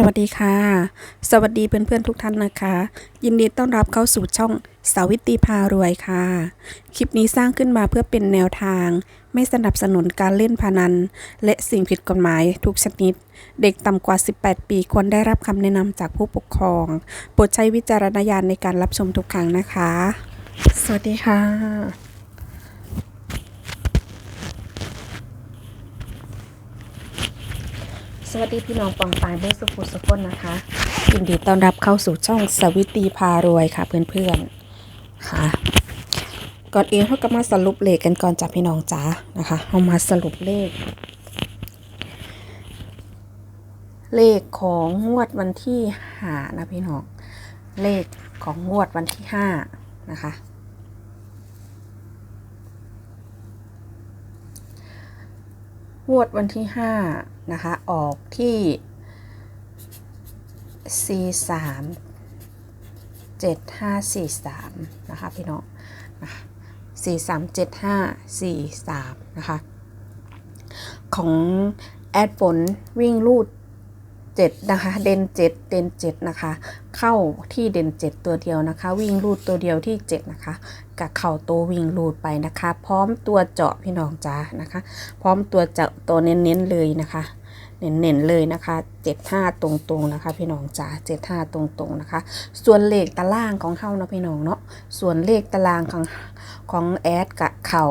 สวัสดีค่ะ สวัสดีเพื่อนๆทุกท่านนะคะ ยินดีต้อนรับเข้าสู่ช่องสาวิตรีพารวยค่ะ คลิปนี้สร้างขึ้นมาเพื่อเป็นแนวทาง ไม่สนับสนุนการเล่นพนัน และสิ่งผิดกฎหมายทุกชนิด เด็กต่ำกว่า 18 ปีควรได้รับคำแนะนำจากผู้ปกครองโปรดใช้วิจารณญาณในการรับชมทุกครั้งนะคะ สวัสดีค่ะ สวัสดีพี่น้องปองปายเบอร์สุขุสุขคนนะคะยินดีต้อนรับเข้าสู่ช่องสวิตีพารวยค่ะเพื่อนๆค่ะ ก่อนอื่นเขาก็มาสรุปเลขกันก่อนจากพี่น้องจ๋านะคะเอามาสรุปเลข เลขของงวดวันที่ห้านะพี่น้องเลขของงวดวันที่ห้านะคะ งวดวันที่ห้านะคะ ออกที่ C สามเจ็ดห้าสี่สามนะคะ พี่น้องนะคะสี่สามเจ็ดห้าสี่สามนะคะ ของแอดฝนวิ่งลูด เดนะคะ เด่นเจ็ดเด่นเจ็ดนะคะ เข้าที่เด่นเจ็ดตัวเดียวนะคะ วิ่งลูดตัวเดียวที่เจ็ดนะคะกับเข่าตัววิ่งลูดไปนะคะ พร้อมตัวเจาะพี่น้องจ้านะคะ พร้อมตัวเจาะตัวเน้นๆเลยนะคะเน้นๆเลยนะคะ 75 ตรงๆนะคะ พี่น้องจ๋า75 ตรงๆนะคะ ส่วนเลขตารางของเฮาเนาะพี่น้องเนาะ ส่วนเลขตารางของของแอดกับเข่า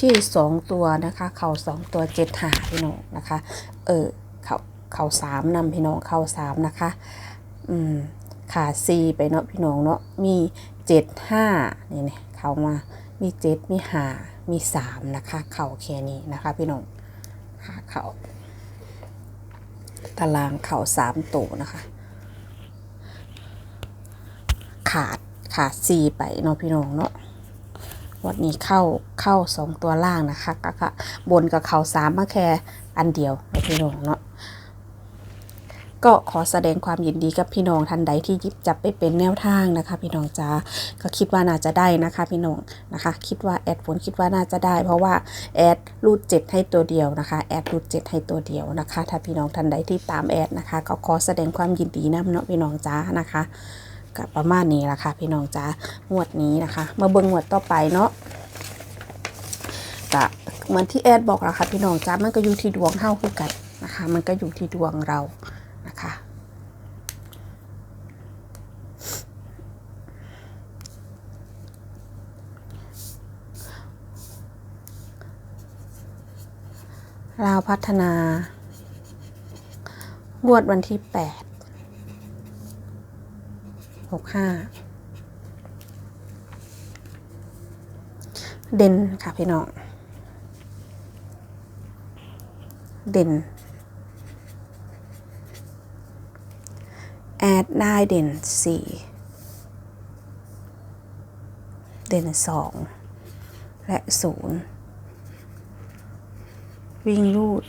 ที่ 2 ตัวนะคะ เข่า2 ตัว7หาพี่น้องนะคะ เออเข่า เข่าสามนำพี่น้องเข่าสามนะคะ อืมขาซีไปเนาะพี่น้องเนาะมี7 5นี่เนี่ยเข้ามามี7มี5มี3นะคะ เข่าแค่นี้นะคะ พี่น้องขาเข่าตารางเข่าสามตัวนะคะ ขาดขาดซีไปเนาะพี่น้องเนาะวันนี้เข้าเข้าสองตัวล่างนะคะก็บนกับเข่าสามมาแค่อันเดียวนะพี่น้องเนาะ ก็ขอแสดงความยินดีกับพี่น้องท่านใดที่ยิบจับไปเป็นแนวทางนะคะ พี่น้องจ้าก็คิดว่าน่าจะได้นะคะ พี่น้องนะคะ คิดว่าแอดฝนคิดว่าน่าจะได้ เพราะว่าแอดรูดเจ็ดให้ตัวเดียวนะคะแอดรูดเจ็ดให้ตัวเดียวนะคะ ถ้าพี่น้องท่านใดที่ตามแอดนะคะ ก็ขอแสดงความยินดีนะเนาะพี่น้องจ้านะคะกับประมาณนี้ละค่ะพี่น้องจ้างวดนี้นะคะ มาเบิ่งงวดต่อไปเนาะก็เหมือนที่แอดบอกละค่ะพี่น้องจ้ามันก็อยู่ที่ดวงเฮาคือกันนะคะ มันก็อยู่ที่ดวงเรานะคะ ลาวพัฒนางวดวันที่8 65เด่นค่ะพี่น้อง เด่น แอดได้เด่น4เด่น2และ0 วิ่งลูด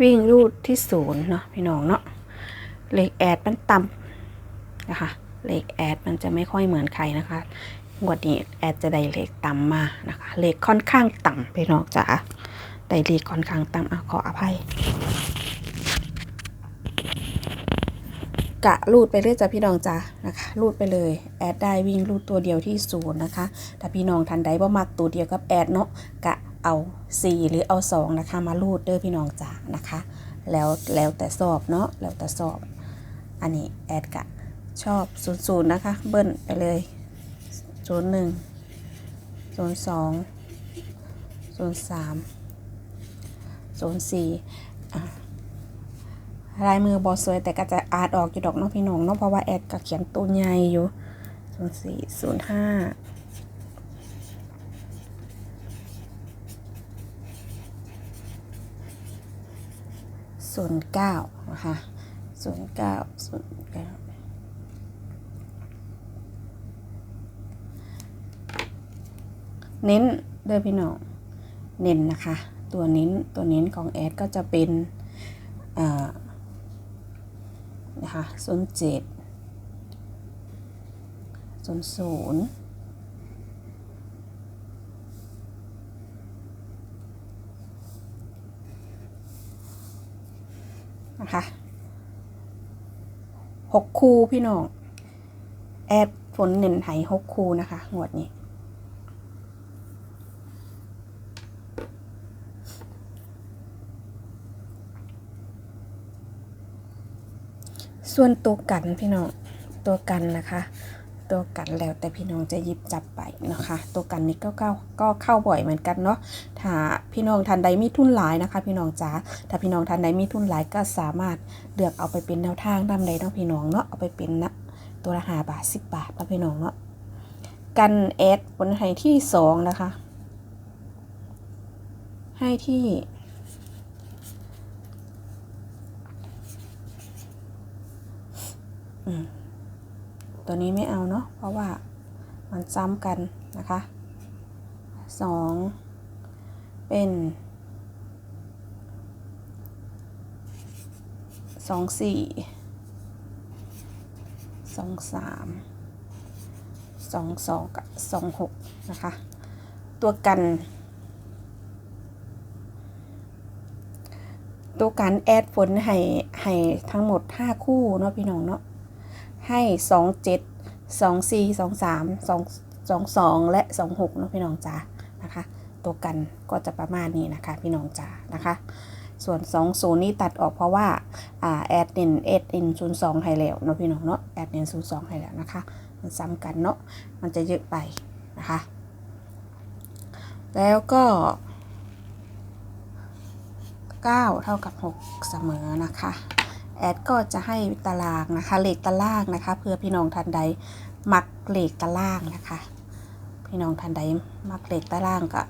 วิ่งรูดที่ศูนย์เนาะพี่น้องเนาะเลขแอดมันต่ำนะคะเลขแอดมันจะไม่ค่อยเหมือนใครนะคะงวดนี้แอดจะได้เลขต่ำมานะคะเลขค่อนข้างต่ำพี่น้องจ๋าได้เลขค่อนข้างต่ำอะขออภัย กะรูดไปเรื่อยจ้ะพี่น้องจ้ะนะคะรูดไปเลยแอดได้วิ่งรูดตัวเดียวที่ศูนย์นะคะถ้าพี่น้องทันใดบ่มักตัวเดียวกับแอดเนาะกะเอา 4 หรือเอา 2 นะคะ มารูดเด้อพี่น้องจ้ะนะคะ แล้วแล้วแต่สอบเนาะแล้วแต่สอบ อันนี้แอดกะชอบ0 0นย์นะคะ เบิ้ลไปเลย0 1 0 2 0 3 0 4อะ ลายมือบอสวยแต่ก็จะอาดออกอยู่ดอกเน้องพี่น้องเนาะเพราะว่าแอดก็เขียนตัวใหญ่อยู่ศูนย์สี่ศูนย์ห้าศูนย์เก้านะคะศูนย์เก้าศูนย์เก้าเน้นเด้อพี่น้องเน้นนะคะ ตัวเน้นตัวเน้นของแอดก็จะเป็นอ่า นะคะศูนย์เจ็ดศูนย์ศูนย์นะคะหกคูพี่น้อง แอดฝนเน้นไหหกคูนะคะ งวดนี้ ส่วนตัวกันพี่น้องตัวกันนะคะ ตัวกันแล้วแต่พี่น้องจะหยิบจับไปนะคะ ตัวกันนี้ก็เข้าก็เข้าบ่อยเหมือนกันเนาะถ้าพี่น้องทันใดมีทุนหลายนะคะ พี่น้องจ๋าถ้าพี่น้องทันใดมีทุนหลายก็สามารถเลือกเอาไปเป็นแนวทางนำใดเนาะพี่น้องเนาะเอาไปเป็นนะตัวละหาบาทสิบบาทนะพี่น้องเนาะกันแอดบนให้ที่สองนะคะ ให้ที่ ตัวนี้ไม่เอาเนาะเพราะว่ามันซ้ำกันนะคะสองเป็นสองสี่สองสามสองสองกับสองหกนะคะ ตัวกัน ตัวกันแอดฝนให้ให้ทั้งหมด 5 คู่เนาะพี่น้องเนาะ ให้สองเจ็ดสองสี่สองสามสองสองสองและสองหกนะพี่น้องจ๋านะคะ ตัวกันก็จะประมาณนี้นะคะ พี่น้องจ๋านะคะส่วน2 0นี่ตัดออกเพราะว่าอ่าแอดเนเอดเนศูนย์สองให้แล้วเนาะพี่น้องเนาะแอดเนศูนย์สองให้แล้วนะคะ มันซ้ำกันเนาะมันจะเยอะไปนะคะ แล้วก็ 9 เท่ากับ 6 เสมอนะคะ แอดก็จะให้ตารางนะคะเลขตารางนะคะ เพื่อพี่น้องท่านใดมักเลขตารางนะคะ พี่น้องท่านใดมักเลขตารางก็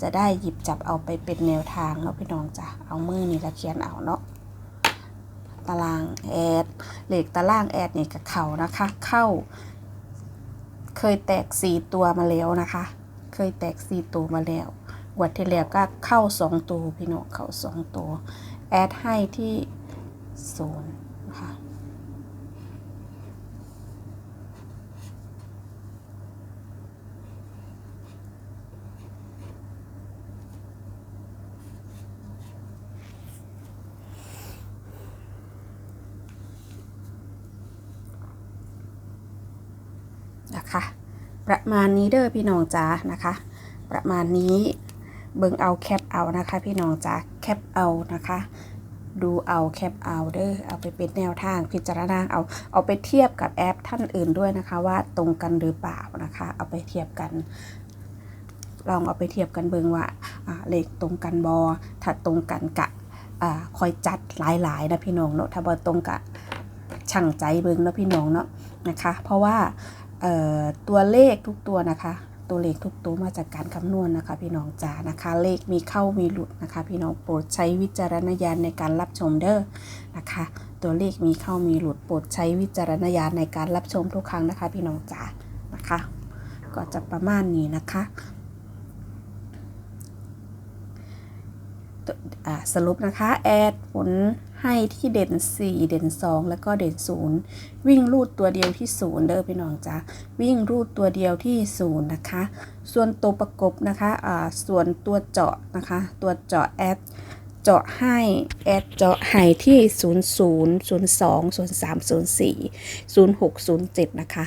จะได้หยิบจับเอาไปเป็นแนวทางเนาะพี่น้องจ้ะเอามือนี่ละเขียนเอาเนาะตารางแอดเลขตารางแอดนี่กับเขานะคะ เข้า เคยแตกสีตัวมาแล้วนะคะ เคยแตกสีตัวมาแล้ววัดที่แล้วก็เข้าสองตัวพี่น้องเข้าสองตัวแอดให้ที่ ศูนย์นะคะนะคะประมาณนี้เด้อพี่น้องจ้านะคะ ประมาณนี้เบิ่งเอาแคปเอานะคะ พี่น้องจ้าแคปเอานะคะ ดูเอาแคปเอาเด้อเอาไปเป็นแนวทางพิจารณาเอาเอาไปเทียบกับแอปท่านอื่นด้วยนะคะ ว่าตรงกันหรือเปล่านะคะ เอาไปเทียบกัน ลองเอาไปเทียบกันเบิงว่าเลขตรงกันบอถ้าตรงกันกะอคอยจัดหลายๆนะพี่น้องเนาะถ้าบอตรงกะช่างใจเบิงเนาะพี่น้องเนาะนะคะ เพราะว่าตัวเลขทุกตัวนะคะ ตัวเลขทุกตัวมาจากการคำนวณนะคะ พี่น้องจ๋านะคะ เลขมีเข้ามีหลุดนะคะ พี่น้องโปรดใช้วิจารณญาณในการรับชมเด้อนะคะ ตัวเลขมีเข้ามีหลุดโปรดใช้วิจารณญาณในการรับชมทุกครั้งนะคะ พี่น้องจ๋านะคะ ก็จะประมาณนี้นะคะตัวอ่า สรุปนะคะแอดผลให้ที่เด่น 4 เด่น 2 แล้วก็เด่น 0 วิ่งรูดตัวเดียวที่ 0 เด้อพี่น้องจ้าวิ่งรูดตัวเดียวที่ 0 นะคะ ส่วนตัวประกบนะคะอ่าส่วนตัวเจาะนะคะ ตัวเจาะแอดเจาะให้แอดเจาะให้ที่ 0 0 0 2 0 3 0 4 0 6 0 7 นะคะ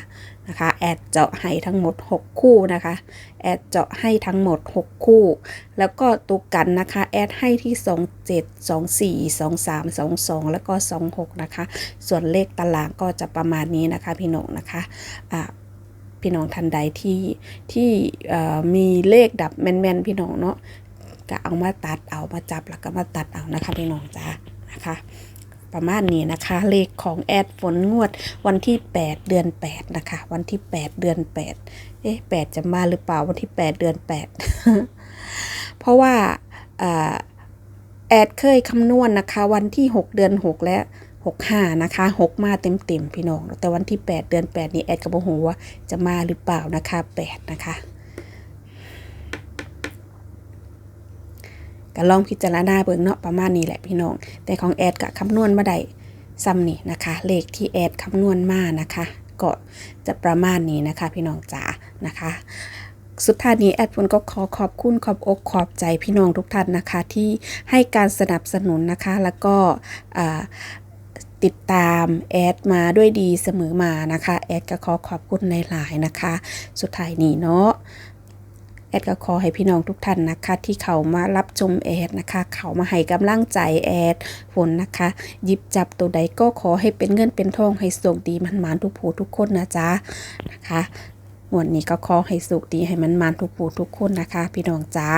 นะคะ แอดเจาะให้ทั้งหมด 6 คู่นะคะ แอดเจาะให้ทั้งหมด 6 คู่ แล้วก็ตัวกันนะคะ แอดให้ที่ 27 24 23 22 แล้วก็ 26 นะคะ ส่วนเลขตารางก็จะประมาณนี้นะคะพี่น้องนะคะอ่าพี่น้องทันใดที่ที่มีเลขดับแม่นๆพี่น้องเนาะก็เอามาตัดเอามาจับแล้วก็มาตัดเอานะคะพี่น้องจ้านะคะ ประมาณนี้นะคะ เลขของแอดฝนงวดวันที่ 8 เดือน 8 นะคะ วันที่ 8 เดือน 8 เอ๊ะ8จะมาหรือเปล่าวันที่ 8 เดือน 8 เพราะว่าอแอดเคยคำนวณนะคะ วันที่ 6 เดือน 6 และ 65 นะคะ 6 มาเต็มๆพี่น้อง แต่วันที่ 8 เดือน 8 นี้แอดก็บ่ฮู้ว่าจะมาหรือเปล่านะคะ 8 นะคะ ก็ลองพิจารณาเบิ่งเนาะประมาณนี้แหละพี่น้อง แต่ของแอดก็คำนวณมาได้ซ้ำนี่นะคะ เลขที่แอดคำนวณมานะคะ ก็จะประมาณนี้นะคะ พี่น้องจ๋านะคะสุดท้ายนี้แอดพุนก็ขอขอบคุณขอบอกขอบใจพี่น้องทุกท่านนะคะ ที่ให้การสนับสนุนนะคะ แล้วก็ติดตามแอดมาด้วยดีเสมอมานะคะ แอดก็ขอขอบคุณในหลาย ๆ นะคะ สุดท้ายนี้เนาะ แอดก็ขอให้พี่น้องทุกท่านนะคะ ที่เขามารับชมแอดนะคะ เขามาให้กำลังใจแอดฝนนะคะหยิบจับตัวใดก็ขอให้เป็นเงินเป็นทองให้สุขดีมันมานทุกผู้ทุกคนนะจ๊ะนะคะวันนี้ก็ขอให้สุขดีให้มันมานทุกผู้ทุกคนนะคะ พี่น้องจ้า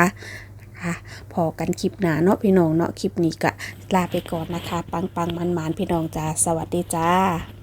นะคะพอกันคลิปหนาเนาะพี่น้องเนาะคลิปนี้ก็ลาไปก่อนนะคะ ปังปังมันมานพี่น้องจ้าสวัสดีจ้า